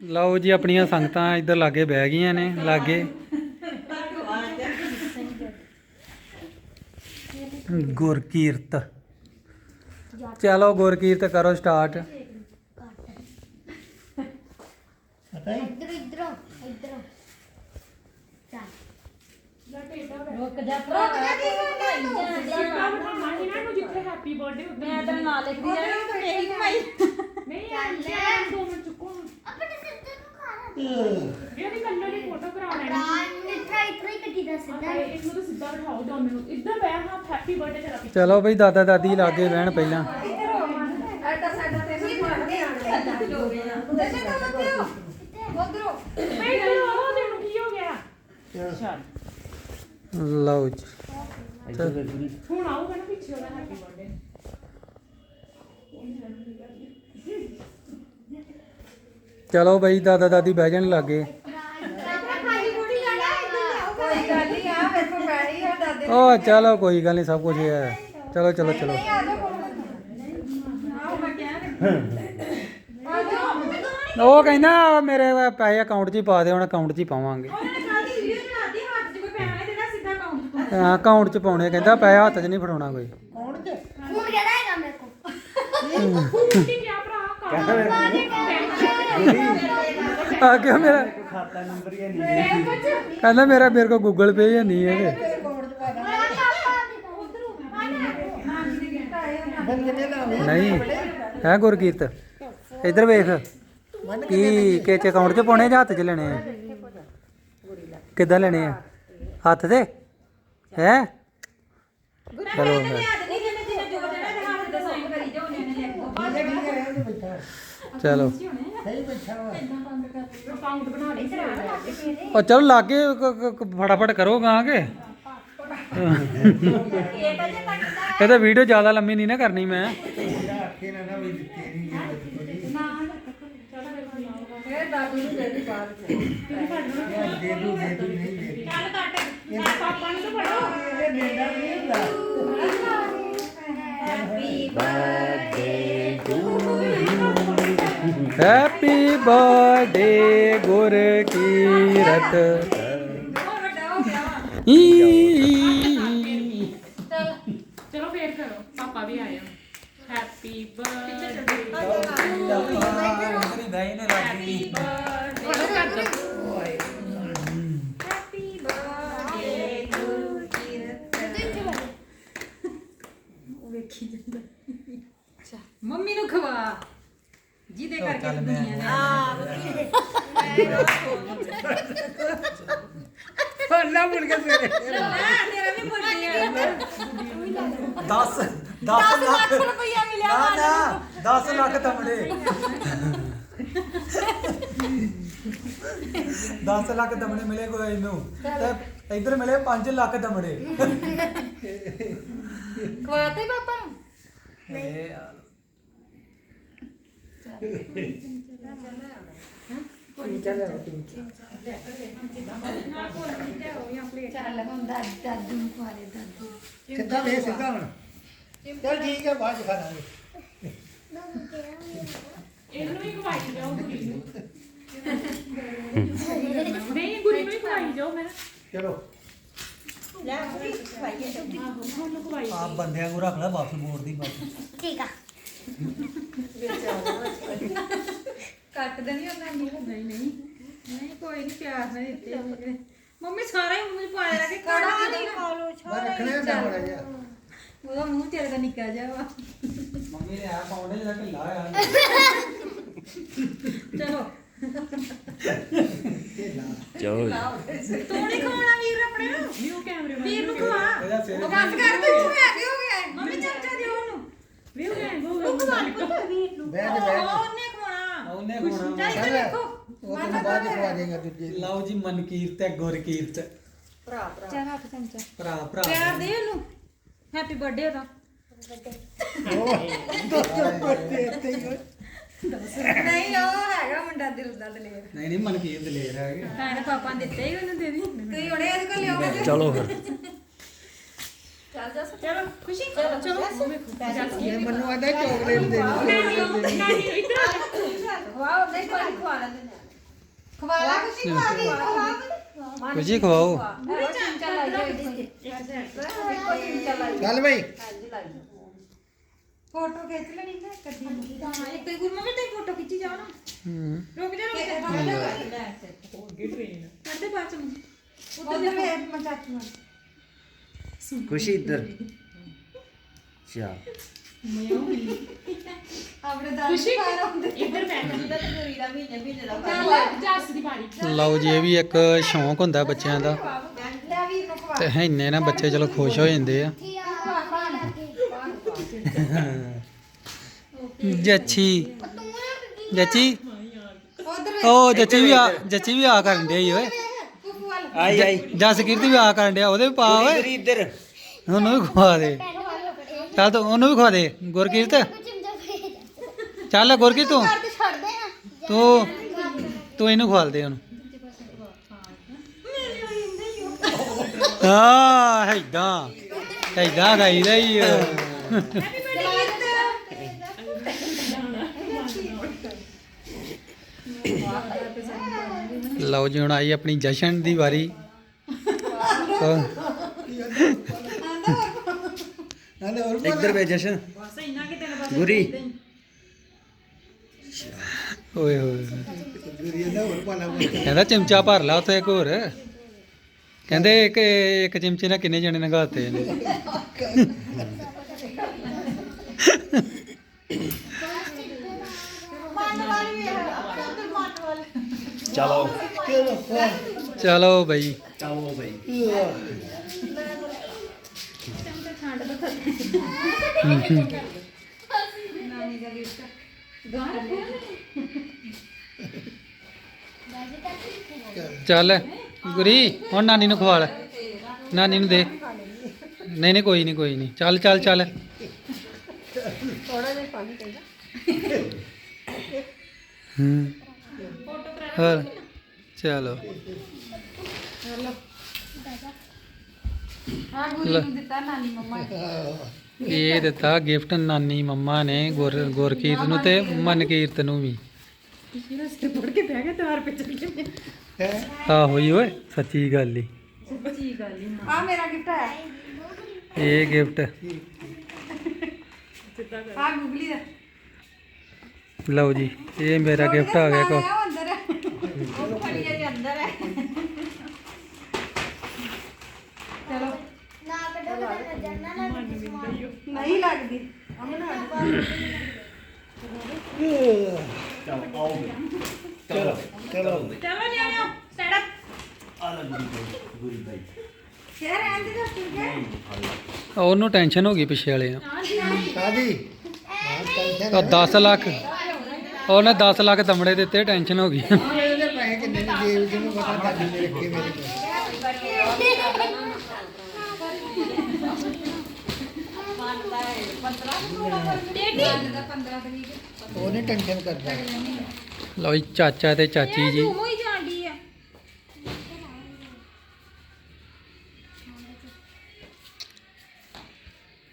ਲਓ ਜੀ ਆਪਣੀਆਂ ਸੰਗਤਾਂ ਇੱਧਰ ਲਾਗੇ ਬਹਿ ਗਈਆਂ ਨੇ ਲਾਗੇ। ਗੁਰਕੀਰਤ। ਚਲੋ ਗੁਰਕੀਰਤ ਕਰੋ ਸਟਾਰਟ ਇੱਧਰ ਇੱਧਰ ਇੱਧਰ। ਚੱਲ। ਰੁਕ ਜਾ ਭਰਾ ਸਿੱਧਾ ਬਿਠਾਉਣਾ ਸੀ ਨਾ ਇਹਨੂੰ ਜਿੱਥੇ ਹੈਪੀ ਬਰਥਡੇ ਮੈਂ ਤੈਨੂੰ ਨਾਲ ਲਿਖਦੀ ਆ ਤੇ ਮੇਰੀ ਕਮਾਈ ਨਹੀਂ ਯਾਰ ਲੈ ਦੋ ਮਿੰਟ ਨੂੰ ਖਾ ਇਹ ਉਹਦੀ ਕੱਲ੍ਹ ਦੀ ਫੋਟੋ ਕਰਾ ਲੈਣੀ ਰਾਂ ਇੱਥੇ ਇੱਥੇ ਹੀ ਕੱਟੀ ਦਾ ਸਿੱਧਾ। ਆਪਾਂ ਇਹਨੂੰ ਤਾਂ ਸਿੱਧਾ ਬਿਠਾਓ ਦੋਨੇ ਨੂੰ। ਇੱਧਰ ਬੈ ਹਾਂ ਹੈਪੀ ਬਰਥਡੇ ਤੇਰਾ ਪਿੱਛੇ। ਚਲੋ ਬਈ ਦਾਦਾ ਦਾਦੀ ਲਾਗੇ ਬਹਿਣ ਪਹਿਲਾਂ। ਐਡਾ ਸਾਡਾ ਤੇ ਨਹੀਂ ਬਣਦੇ ਆਣੇ ਜੋ ਗਏ ਆ। ਦੇਸੇ ਤਾਂ ਲੱਗੇ ਹੋ। ਉਧਰੋਂ। ਮੈਂ ਇੱਧਰ ਆਓ ਤੈਨੂੰ ਕੀ ਹੋ ਗਿਆ? ਚੱਲ। ਲਓ ਜੀ। ਹੁਣ ਆਊਗਾ ਨਾ ਪਿੱਛੇ ਉਹਦਾ ਹੈਪੀ ਬਰਥਡੇ ਚਲੋ ਬਈ ਦਾਦਾ ਦਾਦੀ ਬਹਿ ਜਾਣ ਲਾਗੇ। ਕੋਈ ਗੱਲ ਨਹੀਂ ਆ ਮੇਰੇ ਕੋਲ ਪੈਣੀ ਆ ਦਾਦੇ ਓ ਚਲੋ ਕੋਈ ਗੱਲ ਨਹੀਂ ਸਭ ਕੁਝ ਹੈ ਚਲੋ ਚਲੋ ਚਲੋ। ਆਓ ਮੈਂ ਕਿਹਾ ਆ ਜਾ ਉਹ ਕਹਿੰਦਾ ਮੇਰੇ ਪੈਸੇ ਅਕਾਊਂਟ 'ਚ ਹੀ ਪਾ ਦੇ ਹੁਣ ਅਕਾਊਂਟ 'ਚ ਹੀ ਪਾਵਾਂਗੇ। ਉਹਨੇ ਕੱਲ ਦੀ ਵੀਡੀਓ ਬਣਾਤੀ ਹੱਥ 'ਚ ਕੋਈ ਪੈਣਾ ਨਹੀਂ ਦੇਣਾ ਸਿੱਧਾ ਅਕਾਊਂਟ 'ਚ ਹਾਂ ਅਕਾਊਂਟ 'ਚ ਪਾਉਣੇ ਕਹਿੰਦਾ ਪੈਸੇ ਹੱਥ 'ਚ ਨਹੀਂ ਫੜਾਉਣਾ ਕੋਈ। ਹੁਣ ਕਿਹੜਾ ਹੈਗਾ ਮੇਰੇ ਕੋਲ? ਫੋਨ ਕੀ ਕਿਹਾ ਭਰਾ ਕਾਹਦਾ ਆ ਗਿਆ ਮੇਰਾ। ਕਹਿੰਦਾ ਮੇਰਾ ਮੇਰੇ ਕੋਲ ਗੂਗਲ ਪੇ ਹੀ, ਨਹੀਂ ਹੈ ਨਹੀਂ, ਹੈ ਗੁਰਕੀਰਤ? ਇੱਧਰ ਵੇਖ। ਕੀ ਕਿਚ ਅਕਾਊਂਟ 'ਚ ਪਾਉਣੇ ਜਾਂ ਹੱਥ 'ਚ ਲੈਣੇ ਆ? ਕਿੱਦਾਂ ਲੈਣੇ ਆ? ਹੱਥ ਤੇ? ਹੈ? ਚਲੋ ਫਿਰ। ਨਹੀਂ ਜਿਹਨੇ ਜਿਹਨੇ ਜੋ ਦੇਣਾ ਤੇ ਹੱਥ ਤੇ ਸਾਈਨ ਕਰੀ ਜਾਓ ਉਹਨੇ ਲਿਖ ਦੋ ਚਲੋ ਅਕਾਊਂਟ ਬਣਾ ਲਈ ਸੀ ਉਹ ਚਲੋ ਲਾਗੇ ਕ- ਕ- ਕ- ਫਟਾਫਟ ਕਰੋ ਗਾਂ ਕੇ ਇਹ ਤਾਂ ਵੀਡੀਓ ਜ਼ਿਆਦਾ ਲੰਮੀ ਨਹੀਂ ਨਾ ਕਰਨੀ ਮੈਂ ਫਿਰ ਦਾਦੂ ਨੂੰ ਦੇ ਦੀ ਬਾਅਦ ਚ ਚੱਲ ਕੱਟ ਪਾਪਾ ਨੂੰ ਤਾਂ ਫੜੋ ਹੈਪੀ ਬਰਥਡੇ ਗੁਰਕੀਰਤ ਉਹ ਵੱਡਾ ਹੋ ਗਿਆ ਵਾ ਈ। ਚਲੋ ਫੇਰ ਕਰੋ ਪਾਪਾ ਵੀ ਆਏ happy birthday happy birthday happy birthday mummy ਨੂੰ ਖਵਾ। ਜਿਹਦੇ ਕਰਕੇ ਦੁਨੀਆ ਨੇ ਫੜਨਾ ਮੁੜ ਕੇ ਸਵੇਰੇ। ਤੇਰਾ ਵੀ ਬਰਥਡੇ ਆ। 10 10 ਲੱਖ ਰੁਪਈਆ ਮਿਲਿਆ ਨਾ ਨਾ 10 ਲੱਖ ਤਮੜੇ 10 ਲੱਖ ਤਮੜੇ ਮਿਲੇ ਕੋਈ ਇਹਨੂੰ? ਤੇ ਇੱਧਰ ਮਿਲੇ 5 ਲੱਖ ਤਮੜੇ ਖਵਾਤੇ ਪਾਪਾ? ਨੂੰ ਚੱਲ ਹੁਣ ਦਾਦੀ ਦਾਦੀ ਨੂੰ ਖਵਾ ਦੇ ਦਾਦੀ ਸਿੱਧਾ ਵੇ ਸਿੱਧਾ ਹੁਣ। ਚਲ ਠੀਕ ਹੈ ਬਾਅਦ ਚ ਖਾ ਲਾਂਗੇ। ਇਹਨੂੰ ਹੀ ਖਵਾਈ ਜਾਓ ਗੁਰੀ ਨੂੰ। ਨਹੀਂ ਗੁਰੀ ਨੂੰ ਹੀ ਖਵਾਈ ਜਾਓ ਮੇਰਾ ਚਲੋ। ਤੁਹਾਨੂੰ ਖਵਾਈ ਆਪ ਬੰਦਿਆਂ ਨੂੰ ਰੱਖ ਲੈ ਵਾਪਸ ਮੋੜ ਦੀ ਬਸ। ਠੀਕ ਆ। ਕੱਟ ਦੇਣੀ ਉਹਨਾਂ ਨੇ ਨਹੀਂ ਨਹੀਂ। ਨਹੀਂ ਕੋਈ ਨਹੀਂ ਪਿਆਰ ਨਾਲ ਦਿੱਤੇ ਹੋਣਗੇ। ਮੰਮੀ ਸਾਰਾ ਹੀ ਮੂੰਹ ਚ ਪਾਇਆ ਰੱਖ ਕੇ ਕਾੜਾ ਨਹੀਂ ਖਾ ਲੋ ਬਸ ਰੱਖਣੇ ਹੁੰਦਾ ਬੜਾ ਜਿਹਾ? ਉਹਦਾ ਮੂੰਹ ਤੇਰੇ ਦਾ ਨਿੱਕਾ ਜਿਹਾ ਵਾ। ਮੰਮੀ ਨੇ ਆ ਪਾਉਂਦੇ ਜਿਹੜਾ ਢਿੱਲਾ ਆ ਚਲੋ। ਤੂੰ ਨਹੀਂ ਖਵਾਉਣਾ ਵੀਰ ਆਪਣੇ ਨੂੰ? ਨਿਊ ਕੈਮਰੇ ਵੀਰ ਨੂੰ ਖਵਾ। ਉਹ ਬਸ ਕਰ ਤੂੰ ਹੈ ਕਿ ਹੋ ਗਿਆ ਮੰਮੀ ਚਮਚਾ ਦਿਓ ਉਹਨੂੰ ਨਿਊ ਕੈਮਰਾ ਬਹਿ ਜਾ ਉਹ ਬਹਿ ਜਾ ਉਹਨੇ ਖਵਾਉਣਾ ਉਹਨੇ ਕੋਣਾ ਚੱਲ ਇੱਧਰ ਵੇਖੋ ਉਹ ਤੈਨੂੰ ਬਾਅਦ ਚ ਖਵਾ ਦੇਗਾ ਦੂਜੇ ਲਓ ਜੀ ਮਨਕੀਰਤ ਤੇ ਗੁਰਕੀਰਤ। ਭਰਾ ਭਰਾ। ਚੱਲ ਹੱਥ ਚਮਚਾ ਭਰਾ ਭਰਾ। ਪਿਆਰ ਦੇ ਉਹਨੂੰ ਹੈਪੀ ਬਰਥਡੇ ਦਾ ਦੋ ਪੋਤੇ ਇੱਥੇ ਹੀ ਹੋਏ। ਨਹੀਂ ਉਹ ਹੈਗਾ ਮੁੰਡਾ ਦਿਲ ਦਾ ਦਲੇਰ। ਨਹੀਂ ਨਹੀਂ ਮਨਕੀਰਤ ਲੈ ਰਿਹਾ ਹੈ ਭੈਣ ਪਾਪਾ ਨੇ ਦਿੱਤੇ ਹੀ ਉਹਨੂੰ ਦੇ ਦੀ। ਤੁਸੀਂ ਹੁਣੇ ਇਹਦੇ ਕੋਲ ਲਿਆਓਗੇ ਚਲੋ ਫਿਰ। ਚੱਲ ਜਾ ਚਲੋ ਖੁਸ਼ੀ ਚਲੋ ਚਲੋ ਮੈਨੂੰ ਆਦਾ ਚਾਕਲੇਟ ਦੇ ਦਿਓ। ਨਹੀਂ ਇੱਧਰ ਆ ਜਾ। ਵਾਓ ਨਹੀਂ ਕੋਈ ਖਵਾ ਲੈਂਦੇ ਨੇ ਖਵਾਲਾ ਕੁਛ ਖਵਾ ਦੀ ਖਵਾ ਕੁਝ ਹੀ ਖਵਾਓ। ਚਮਚਾ ਲਾਈ ਜਾਓ ਇੱਥੇ ਚਮਚਾ ਲਾਈ ਚੱਲ ਬਈ। ਫੋਟੋ ਖਿੱਚ ਲੈਣੀ ਤੇ ਕੱਢੀ ਹਾਂ ਇੱਕ ਗੁਰਮਾ ਵੀ ਤੇ ਫੋਟੋ ਖਿੱਚੀ ਜਾਓ ਨਾ ਹੂੰ। ਰੁਕ ਜਾ ਰੁਕ ਜਾ। ਕਰਦੇ ਬਾਅਦ ਚ। ਉਧਰ ਵੇ ਮੈਂ ਚਾਚੂ ਨਾਲ ਖੁਸ਼ੀ ਇੱਧਰ। ਚਾ ਆਪਣੇ ਦਾਦੀ ਘਰ ਆਉਂਦੇ ਇੱਧਰ ਬੈਠ ਜਿੱਦਾਂ ਤੇ ਗੋਰੀ ਦਾ ਮਹੀਨੇ ਮਹੀਨੇ ਦਾ ਜੱਸ ਦੀ ਬਾਰੀ। ਲਓ ਜੀ ਇਹ ਵੀ ਇੱਕ ਸ਼ੌਂਕ ਹੁੰਦਾ ਬੱਚਿਆਂ ਦਾ। ਲੈ ਵੀਰ ਨੂੰ ਖਵਾ ਤੇ ਇੰਨੇ ਨਾ ਬੱਚੇ ਚਲੋ ਖੁਸ਼ ਹੋ ਜਾਂਦੇ ਆ। ਜੱਚੀ ਜੱਚੀ। ਉਧਰ ਉਹ ਜੱਚੀ ਵੀ ਆ ਜੱਚੀ ਵੀ ਆ ਕਰਨ ਡਿਆ ਈ ਓਏ। ਫੁੱਫੂ ਵਾਲ ਆਈ ਆਈ ਜਸਕੀਰਤ ਵੀ ਆ ਕਰਨ ਡਿਆ ਉਹਦੇ ਵੀ ਪਾ ਓਏ। ਇੱਧਰ। ਉਹਨੂੰ ਵੀ ਖਵਾ ਦੇ। ਚੱਲ ਤੂੰ ਉਹਨੂੰ ਵੀ ਖਵਾ ਦੇ ਗੁਰਕੀਰਤ। ਚੱਲ ਗੁਰਕੀਰਤ ਤੂੰ। ਘਰ ਤੇ ਛੱਡ ਦੇ ਨਾ ਤੂੰ ਤੂੰ ਇਹਨੂੰ ਖਵਾਲ ਦੇ ਉਹਨੂੰ। ਹਾਂ ਹੈਦਾਂ ਹੈਦਾਂ ਗਾਈਦਾ ਹੀ ਲਓ ਜੀ ਹੁਣ ਆਈ ਆਪਣੀ ਜਸ਼ਨ ਦੀ ਵਾਰੀ। ਉਹ ਨਾਲੇ ਹੋਰ। ਇੱਧਰ ਵੇ ਜਸ਼ਨ। ਬਸ ਇੰਨਾ ਕਿ ਤੈਨੂੰ ਬਸ ਗੁਰੀ। ਓਏ ਹੋਏ। ਕਹਿੰਦਾ ਚਮਚਾ ਭਰ ਲਾ ਉੱਥੇ ਇੱਕ ਹੋਰ। ਕਹਿੰਦੇ ਕਿ ਇੱਕ ਚਮਚੇ ਨਾਲ ਕਿੰਨੇ ਜਣੇ ਨਗਾਤੇ ਨੇ ਮਨ ਵਾਲੀ ਵੀ ਹੈ ਉਧਰ ਮਨ ਵਾਲੀ ਚਲੋ। ਚਲੋ ਬਈ। ਚਲੋ ਬਈ। ਨਾਨੀ ਦਾ ਗਿਫਟ। ਗਾਂ ਚੱਲ ਗੁਰੀ ਹੁਣ ਨਾਨੀ ਨੂੰ ਖਵਾਲ। ਨਾਨੀ ਨੂੰ ਦੇ। ਨਹੀਂ ਨਹੀਂ ਕੋਈ ਨਹੀਂ ਕੋਈ ਨਹੀਂ। ਚੱਲ ਚੱਲ ਚੱਲ। ਹੂੰ। ਹੋਰ ਚਲੋ। ਆ ਗੁਰੀ ਨੂੰ ਦਿੱਤਾ ਨਾਨੀ ਮੰਮਾ ਨੇ। ਇਹ ਦਿੱਤਾ ਗਿਫਟ ਨਾਨੀ ਮੰਮਾ ਨੇ ਗੁਰ ਗੁਰਕੀਰਤ ਨੂੰ ਤੇ ਮਨਕੀਰਤ ਨੂੰ ਵੀ। ਜਿਹੜਾ ਸਿਰ ਪੜ ਕੇ ਬਹਿ ਗਿਆ ਤਾਰ ਪਿੱਛੇ ਪਿੱਛੇ ਆ ਹੋਈ ਓਏ ਸੱਚੀ ਗੱਲ ਹੀ ਸੱਚੀ ਗੱਲ ਹੀ ਆ ਮੇਰਾ ਗਿਫਟ ਹੈ। ਇਹ ਗਿਫਟ। ਆ ਗੁਗਲੀ ਦਾ। ਲਓ ਜੀ ਇਹ ਮੇਰਾ ਗਿਫਟ ਆ ਗਿਆ ਕੋ ਉਹ ਅੰਦਰ। ਹੈ ਉਹ ਫੜੀਏ ਜੀ ਅੰਦਰ। ਹੈ ਚਲੋ ਨਹੀਂ ਲੱਗਦੀ। ਅਮਨ ਹਟ ਚਲੋ ਚਲੋ। ਚਲੋ ਨਿਆਣਿਓ ਸਟੈਂਡ ਅਪ ਆ ਲੈ ਗੁਰੀ ਬਾਈ ਗੁਰੀ ਬਾਈ। ਸ਼ੇਰ ਆਂਦੀ ਦਾ ਠੀਕ ਹੈ। ਉਹਨੂੰ ਟੈਨਸ਼ਨ ਹੋ ਗਈ ਪਿੱਛੇ ਵਾਲੇ ਨੂੰ ਕਾਦੀ? ਤਾਂ 10 ਲੱਖ। ਉਹਨੇ 10 ਲੱਖ ਦਮੜੇ ਦਿੱਤੇ ਟੈਨਸ਼ਨ ਹੋ ਗਈ। ਇਹਦੇ ਪੈਸੇ ਕਿੰਨੇ ਨੇ? ਜੇਬ ਚ ਨੂੰ ਪਤਾ ਦਾਦੀ ਨੇ ਰੱਖੇ ਮੇਰੇ ਕੋਲ ਉਹ ਨਹੀਂ ਟੈਨਸ਼ਨ ਕਰਦਾ। ਲਓ ਜੀ ਚਾਚਾ ਤੇ ਚਾਚੀ ਜੀ। ਤੂੰ ਹੀ ਜਾਂਦੀ ਆ।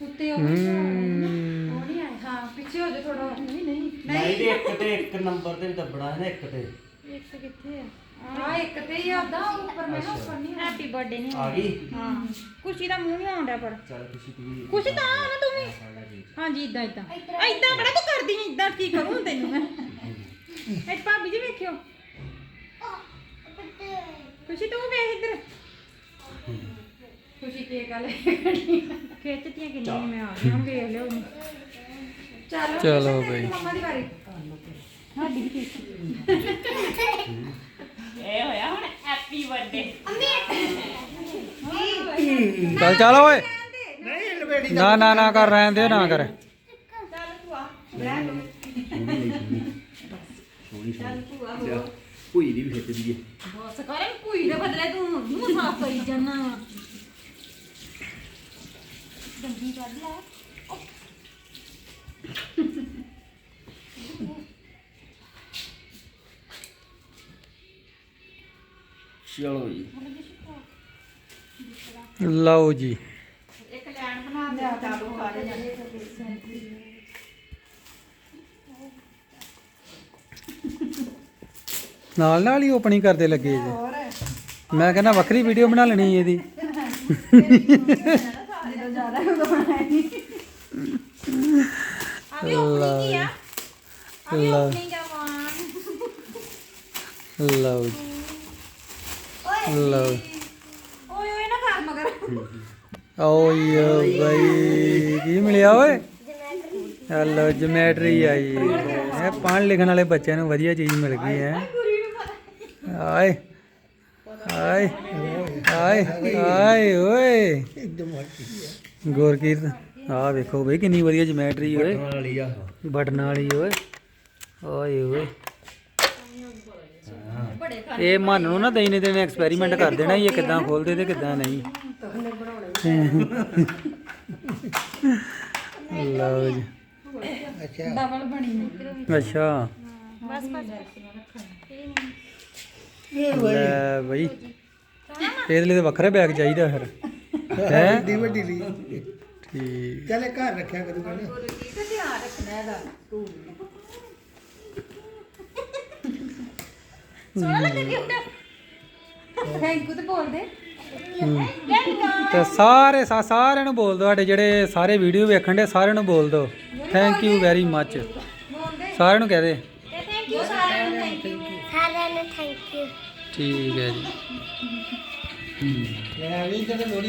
ਉੱਤੇ ਉਹ ਹੂੰ। ਉਹ ਨਹੀਂ ਆਇਆ। ਹਾਂ ਪਿੱਛੇ ਹੋ ਜਾ ਥੋੜਾ ਨਹੀਂ ਨਹੀਂ। ਨਹੀਂ ਤੇ ਇੱਕ ਤੇ ਇੱਕ ਨੰਬਰ ਤੇ ਵੀ ਦੱਬਣਾ ਹੈ ਨਾ ਇੱਕ ਤੇ। ਇੱਕ ਕਿੱਥੇ ਆ? ਆ ਇੱਕ ਤੇ ਹੀ ਆਦਾ ਉੱਪਰ ਮੈਂ ਨਾ ਉੱਪਰ ਨਹੀਂ ਹੈਪੀ ਬਰਥਡੇ ਨਹੀਂ ਆ ਗਈ? ਹਾਂ। ਖੁਸ਼ੀ ਦਾ ਮੂੰਹ ਨਹੀਂ ਆਉਂਦਾ ਪਰ। ਚੱਲ ਤੁਸੀਂ ਵੀ। ਖੁਸ਼ੀ ਤਾਂ ਆ ਨਾ ਤੂੰ ਵੀ। ਹਾਂਜੀ ਇਦਾਂ ਇਦਾਂ ਇਦਾਂ ਬੜਾ ਤੂੰ ਕਰਦੀ ਇਦਾਂ ਕੀ ਕਰੂੰ ਤੈਨੂੰ ਮੈਂ। ਇਹ ਭਾਬੀ ਜੀ ਵੇਖਿਓ। ਖੁਸ਼ੀ ਤੂੰ ਵੇਖ ਇੱਧਰ। ਖੁਸ਼ੀ ਕੀ ਗੱਲ ਖੇਚਤੀਆਂ ਕਿੰਨੀਆਂ ਮੈਂ ਆ ਗਈ ਹੁਣ ਵੇਖ ਲਿਓ। ਚਲੋ ਚਲੋ ਬਈ। ਮੰਮਾ ਦੀ ਵਾਰੀ। ਸਾਡੀ ਵੀ ਖੇਚ। ਇਹ ਹੋਇਆ ਹੁਣ ਹੈਪੀ ਬਰਥਡੇ ਚੱਲ ਚੱਲ ਓਏ। ਨਹੀਂ ਲਵੇੜੀ ਨਾ ਨਾ ਨਾ ਕਰ ਰਹਿਣ ਦੇ ਨਾ ਕਰ। ਭੂਈ ਦੀ ਵੀ ਖਿੱਚ ਦਈਏ ਬਸ ਕਰੇ ਭੂਈ ਦੇ ਬਦਲੇ ਤੂੰ ਮੂੰਹ ਸਾਫ਼ ਕਰੀ ਜਾਨਾ ਜਲਦੀ ਕੱਢ ਲੈ। ਚਲੋ ਜੀ। ਲਓ ਜੀ। ਇੱਕ ਲੈਣ ਬਣਾ ਦੇ। ਚਾਲੂ ਖਾ ਦੇ ਨਾਲ ਨਾਲ ਹੀ ਓਪਨਿੰਗ ਕਰਦੇ ਲੱਗੇ ਜੀ। ਮੈਂ ਕਹਿੰਦਾ ਵੱਖਰੀ ਵੀਡੀਓ ਬਣਾ ਲੈਣੀ ਇਹਦੀ। ਲਓ। ਲਓ ਓਏ ਓਏ ਨਾ ਕਰ ਮਗਰ। ਓਏ ਬਾਈ ਕੀ ਮਿਲਿਆ ਓਏ? ਹਲੋ ਜਮੈਟਰੀ ਆਈ। ਇਹ ਪੜ੍ਹਨ ਲਿਖਣ ਵਾਲੇ ਬੱਚਿਆਂ ਨੂੰ ਵਧੀਆ ਚੀਜ਼ ਮਿਲ ਗਈ ਹੈ। ਆਏ ਆਏ ਆਏ ਆਏ ਓਏ। ਇੱਕਦਮ ਹਟ ਗੁਰਕੀਰਤ ਆਹ ਵੇਖੋ ਬਈ ਕਿੰਨੀ ਵਧੀਆ ਜਮੈਟਰੀ ਓਏ। ਵਾਲੀ ਆ। ਬਟਨ ਵਾਲੀ ਓਏ। ਓਏ ਓਏ। ਇਹ ਮਨ ਨੂੰ ਨਾ ਦੇਣੇ ਦੇਣੇ ਐਕਸਪੈਰੀਮੈਂਟ ਕਰ ਦੇਣਾ ਇਹ ਕਿਦਾਂ ਖੋਲਦੇ ਤੇ ਕਿਦਾਂ ਨਹੀਂ। ਲਓ ਜੀ। ਅੱਛਾ ਡਬਲ ਬਣੀ। ਨੇ ਅੱਛਾ ਲੈ ਬਈ। ਇਹਦੇ ਲਈ ਤਾਂ ਵੱਖਰਾ ਬੈਗ ਚਾਹੀਦਾ ਫਿਰ। ਹੈ? ਵੱਡੀ ਵੱਡੀ ਲਈ। ਠੀਕ। ਚੱਲ ਘਰ ਰੱਖਿਆ ਕਰੂਗਾ ਨਾ ਧਿਆਨ ਰੱਖਣਾ ਇਹਦਾ ਸੋਹਣਾ ਲੱਗਾ ਗਿਫਟ ਥੈਂਕ ਯੂ ਤੇ ਦੇ ਤੇ ਸਾਰੇ ਸਾ- ਸਾਰਿਆਂ ਨੂੰ ਬੋਲ ਦਿਓ ਸਾਡੇ ਜਿਹੜੇ ਸਾਰੇ ਵੀਡੀਓ ਵੇਖਣ ਦੇ ਸਾਰਿਆਂ ਨੂੰ ਬੋਲ ਦਿਓ। ਥੈਂਕ ਯੂ ਵੈਰੀ ਮੱਚ ਦੇ ਸਾਰਿਆਂ ਨੂੰ ਕਹਿ ਦੇ। ਠੀਕ ਹੈ ਜੀ। ਲੈ ਵੀ ਜਦੋਂ ਲੋੜੀ